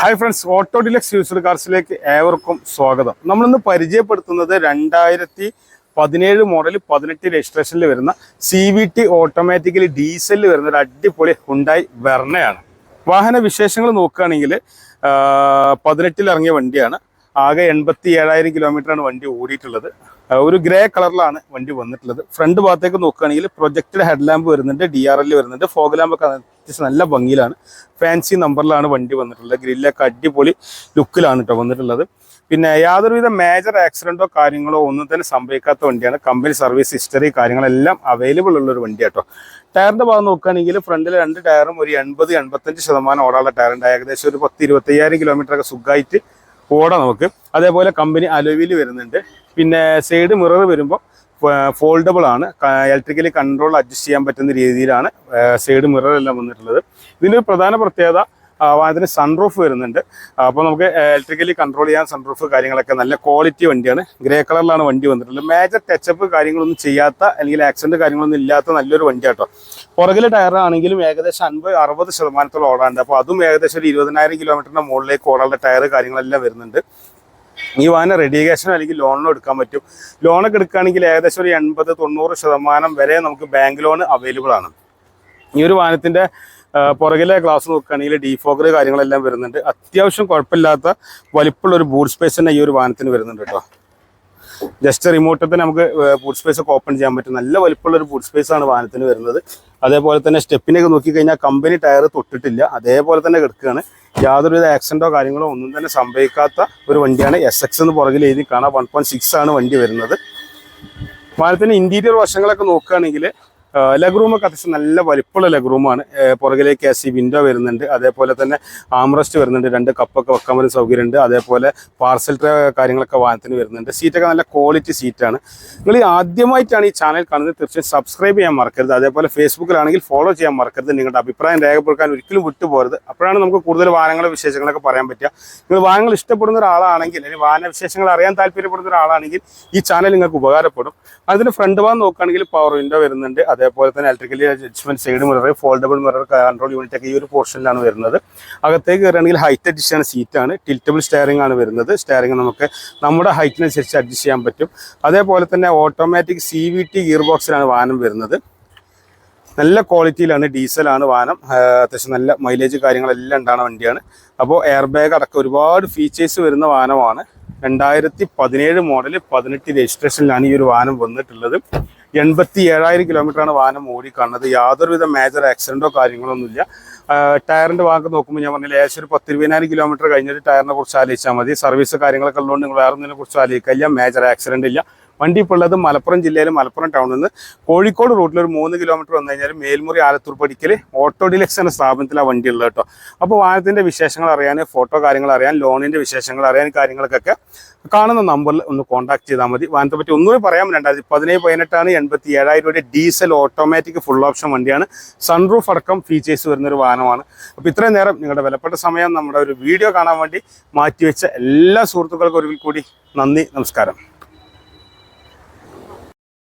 Hi friends auto deluxe used കാർസിലേക്ക് ഏവർക്കും സ്വാഗതം. നമ്മളിന്ന് പരിചയപ്പെടുത്തുന്നത് രണ്ടായിരത്തി പതിനേഴ് മോഡൽ പതിനെട്ട് രജിസ്ട്രേഷനിൽ വരുന്ന സി വി ടി ഓട്ടോമാറ്റിക്കലി ഡീസലിൽ വരുന്ന ഒരു അടിപൊളി ഹുണ്ടായി വെർണയാണ് വാഹന വിശേഷങ്ങൾ നോക്കുകയാണെങ്കിൽ പതിനെട്ടിൽ ഇറങ്ങിയ വണ്ടിയാണ്. ആകെ എൺപത്തി ഏഴായിരം കിലോമീറ്ററാണ് വണ്ടി ഓടിയിട്ടുള്ളത്. ഒരു ഗ്രേ കളറിലാണ് വണ്ടി വന്നിട്ടുള്ളത്. ഫ്രണ്ട് ഭാഗത്തേക്ക് നോക്കുകയാണെങ്കിൽ പ്രൊജക്റ്റഡ് ഹെഡ് ലാമ്പ് വരുന്നുണ്ട് ഡി ആർ എൽ വരുന്നുണ്ട്. ഫോഗ് ലാമ്പ് ഒക്കെ അത്യാവശ്യം നല്ല ഭംഗിയിലാണ്. ഫാൻസി നമ്പറിലാണ് വണ്ടി വന്നിട്ടുള്ളത്. ഗ്രില്ലൊക്കെ അടിപൊളി ലുക്കിലാണ് കേട്ടോ വന്നിട്ടുള്ളത്. പിന്നെ യാതൊരുവിധ മേജർ ആക്സിഡന്റോ കാര്യങ്ങളോ ഒന്നും തന്നെ സംഭവിക്കാത്ത വണ്ടിയാണ്. കമ്പനി സർവീസ് ഹിസ്റ്ററി കാര്യങ്ങളെല്ലാം അവൈലബിൾ ഉള്ള ഒരു വണ്ടി കേട്ടോ ടയറിന്റെ ഭാഗം നോക്കുകയാണെങ്കിൽ ഫ്രണ്ടിൽ രണ്ട് ടയറും ഒരു എൺപത് എൺപത്തഞ്ച് ശതമാനം ഓടാനുള്ള ടയറുണ്ട്. ഏകദേശം ഒരു പത്ത് ഇരുപത്തയ്യായിരം കിലോമീറ്റർ ഒക്കെ സുഖമായിട്ട് ഓടാം നമുക്ക്. അതേപോലെ കമ്പനി അലോവിൽ വരുന്നുണ്ട്. പിന്നെ സൈഡ് മിറർ വരുമ്പോൾ ഫോൾഡബിൾ ആണ്. ഇലക്ട്രിക്കലി കൺട്രോൾ അഡ്ജസ്റ്റ് ചെയ്യാൻ പറ്റുന്ന രീതിയിലാണ് സൈഡ് മിറർ എല്ലാം വന്നിട്ടുള്ളത്. ഇതിന്റെ പ്രധാന പ്രത്യേകത വാഹനത്തിന് സൺറൂഫ് വരുന്നുണ്ട്. അപ്പോൾ നമുക്ക് ഇലക്ട്രിക്കലി കൺട്രോൾ ചെയ്യാൻ സൺറൂഫ് കാര്യങ്ങളൊക്കെ നല്ല ക്വാളിറ്റി വണ്ടിയാണ്. ഗ്രേ കളറിലാണ് വണ്ടി വന്നിട്ടുള്ളത്. മേജർ ടച്ചപ്പ് കാര്യങ്ങളൊന്നും ചെയ്യാത്ത അല്ലെങ്കിൽ ആക്സിഡന്റ് കാര്യങ്ങളൊന്നും ഇല്ലാത്ത നല്ലൊരു വണ്ടി കേട്ടോ പുറകിലെ ടയറാണെങ്കിലും ഏകദേശം അൻപത് അറുപത് ശതമാനത്തോളം ഓടാനുണ്ട്. അപ്പോൾ അതും ഏകദേശം ഒരു ഇരുപതിനായിരം കിലോമീറ്ററിന്റെ മുകളിലേക്ക് ഓടാനുള്ള ടയർ കാര്യങ്ങളെല്ലാം വരുന്നുണ്ട്. ഈ വാഹനം റെഡിയേഷനോ അല്ലെങ്കിൽ ലോണിനോ എടുക്കാൻ പറ്റും. ലോണൊക്കെ എടുക്കുകയാണെങ്കിൽ ഏകദേശം ഒരു എൺപത് തൊണ്ണൂറ് ശതമാനം വരെ നമുക്ക് ബാങ്ക് ലോൺ അവൈലബിൾ ആണ്. ഈ ഒരു വാഹനത്തിന്റെ ആ, പുറകിലെ ഗ്ലാസ് നോക്കുകയാണെങ്കിൽ ഡീഫോക്കർ കാര്യങ്ങളെല്ലാം വരുന്നുണ്ട്. അത്യാവശ്യം കുഴപ്പമില്ലാത്ത വലിപ്പമുള്ള ഒരു ബൂട്ട് സ്പേസ് തന്നെ ഈ ഒരു വാഹനത്തിന് വരുന്നുണ്ട് കേട്ടോ. ജസ്റ്റ് റിമോട്ടിൽ തന്നെ നമുക്ക് ബൂട്ട് സ്പേസ് ഒക്കെ ഓപ്പൺ ചെയ്യാൻ പറ്റും. നല്ല വലിപ്പമുള്ള ഒരു ബൂട്ട് സ്പേസ് ആണ് വാഹനത്തിന് വരുന്നത്. അതേപോലെ തന്നെ സ്റ്റെപ്പിനൊക്കെ നോക്കിക്കഴിഞ്ഞാൽ കമ്പനി ടയർ തൊട്ടിട്ടില്ല. അതേപോലെ തന്നെ കിടക്കുകയാണ്. യാതൊരുവിധ ആക്സിഡന്റോ കാര്യങ്ങളോ ഒന്നും തന്നെ സംഭവിക്കാത്ത ഒരു വണ്ടിയാണ് എസ് എക്സ് എന്ന് പുറകിൽ എഴുതി കാണാം. വൺ ആണ് വണ്ടി വരുന്നത്. വാഹനത്തിന്റെ ഇന്റീരിയർ വശങ്ങളൊക്കെ നോക്കുകയാണെങ്കിൽ ലെഗ് റൂമൊക്കെ അത്യാവശ്യം നല്ല വലിപ്പമുള്ള ലെഗ് റൂമാണ് പുറകിലേക്ക് എ സി വിൻഡോ വരുന്നുണ്ട്. അതേപോലെ തന്നെ ആംറസ്റ്റ് വരുന്നുണ്ട്. രണ്ട് കപ്പൊക്കെ വെക്കാൻ പറ്റുന്ന സൗകര്യമുണ്ട്. അതേപോലെ പാർസൽ കാര്യങ്ങളൊക്കെ വാഹനത്തിന് വരുന്നുണ്ട്. സീറ്റൊക്കെ നല്ല ക്വാളിറ്റി സീറ്റാണ് നിങ്ങൾ ഈ ആദ്യമായിട്ടാണ് ഈ ചാനൽ കാണുന്നത്. തീർച്ചയായും സബ്സ്ക്രൈബ് ചെയ്യാൻ മറക്കരുത്. അതേപോലെ ഫേസ്ബുക്കിലാണെങ്കിൽ ഫോളോ ചെയ്യാൻ മറക്കരുത്. നിങ്ങളുടെ അഭിപ്രായം രേഖപ്പെടുത്താൻ ഒരിക്കലും വിട്ടുപോകരുത്. അപ്പോഴാണ് നമുക്ക് കൂടുതൽ വാഹനങ്ങളുടെ വിശേഷങ്ങളൊക്കെ പറയാൻ പറ്റുക. നിങ്ങൾ വാഹനങ്ങൾ ഇഷ്ടപ്പെടുന്ന ഒരാളാണെങ്കിൽ അല്ലെങ്കിൽ വാഹന വിശേഷങ്ങൾ അറിയാൻ താല്പര്യപ്പെടുന്ന ഒരാളാണെങ്കിൽ ഈ ചാനൽ നിങ്ങൾക്ക് ഉപകാരപ്പെടും. അതിന് ഫ്രണ്ട് ഭാഗം നോക്കുകയാണെങ്കിൽ പവർ വിൻഡോ വരുന്നുണ്ട്. അതേപോലെ തന്നെ electrically adjustment side mirror foldable mirror control unit ഒക്കെ ഈ ഒരു പോർഷനിലാണ് വരുന്നത്. അകത്തേക്ക് കയറുകയാണെങ്കിൽ ഹൈറ്റ് അഡ്ജസ്റ്റ് സീറ്റാണ് ടിൽറ്റബിൾ സ്റ്റയറിംഗ് ആണ് വരുന്നത്. സ്റ്റയറിംഗ് നമുക്ക് നമ്മുടെ ഹൈറ്റിനനുസരിച്ച് അഡ്ജസ്റ്റ് ചെയ്യാൻ പറ്റും. അതേപോലെ തന്നെ automatic C V T gear ബോക്സിലാണ് വാഹനം വരുന്നത്. നല്ല ക്വാളിറ്റിയിലാണ് ഡീസലാണ് വാഹനം. അത്യാവശ്യം നല്ല മൈലേജ് കാര്യങ്ങളെല്ലാം ഉണ്ടാകുന്ന വണ്ടിയാണ്. അപ്പോൾ എയർ ബാഗ് അടക്കം ഒരുപാട് ഫീച്ചേഴ്സ് വരുന്ന വാഹനമാണ്. രണ്ടായിരത്തി പതിനേഴ് മോഡൽ പതിനെട്ട് രജിസ്ട്രേഷനിലാണ് ഈ ഒരു വാഹനം വന്നിട്ടുള്ളത്. എൺപത്തി ഏഴായിരം കിലോമീറ്ററാണ് വാഹനം ഓടിക്കാണുന്നത്. യാതൊരുവിധ മേജർ ആക്സിഡന്റോ കാര്യങ്ങളൊന്നുമില്ല. ടയറിന്റെ ഭാഗത്ത് നോക്കുമ്പോൾ ഞാൻ പറഞ്ഞില്ല ഏകദേശം ഒരു പത്തിരുപതിനായിരം കിലോമീറ്റർ കഴിഞ്ഞിട്ട് ടയറിനെ കുറിച്ച് ആലോചിച്ചാൽ മതി. സർവീസ് കാര്യങ്ങളൊക്കെ ഉള്ളതുകൊണ്ട് നിങ്ങൾ വേറെ ഒന്നിനെ കുറിച്ച് ആലോചിക്കില്ല. മേജർ ആക്സിഡന്റ് ഇല്ല. വണ്ടി ഇപ്പോൾ ഉള്ളത് മലപ്പുറം ജില്ലയിലെ മലപ്പുറം ടൗണിൽ നിന്ന് കോഴിക്കോട് റൂട്ടിൽ ഒരു മൂന്ന് കിലോമീറ്റർ വന്നു കഴിഞ്ഞാൽ മേൽമുറി ആലത്തൂർ പടിക്കൽ ഓട്ടോ ഡിലക്സ് എന്ന സ്ഥാപനത്തിലാണ് വണ്ടി ഉള്ളത് കേട്ടോ. അപ്പോൾ വാഹനത്തിന്റെ വിശേഷങ്ങൾ അറിയാൻ ഫോട്ടോ കാര്യങ്ങൾ അറിയാൻ ലോണിന്റെ വിശേഷങ്ങൾ അറിയാൻ കാര്യങ്ങൾക്കൊക്കെ കാണുന്ന നമ്പറിൽ ഒന്ന് കോൺടാക്ട് ചെയ്താൽ മതി. വാഹനത്തെ പറ്റി ഒന്നുകൂടി പറയാം. രണ്ടായിരത്തി പതിനേഴ് പതിനെട്ടാണ് എൺപത്തി ഏഴായിരം രൂപയുടെ ഡീസൽ ഓട്ടോമാറ്റിക് ഫുൾ ഓപ്ഷൻ വണ്ടിയാണ്. സൺറൂഫ് അടക്കം ഫീച്ചേഴ്സ് വരുന്ന ഒരു വാഹനമാണ്. അപ്പോൾ ഇത്രയും നേരം നിങ്ങളുടെ വിലപ്പെട്ട സമയം നമ്മുടെ ഒരു വീഡിയോ കാണാൻ വേണ്ടി മാറ്റിവെച്ച എല്ലാ സുഹൃത്തുക്കൾക്കും ഒരിക്കൽ കൂടി നന്ദി നമസ്കാരം.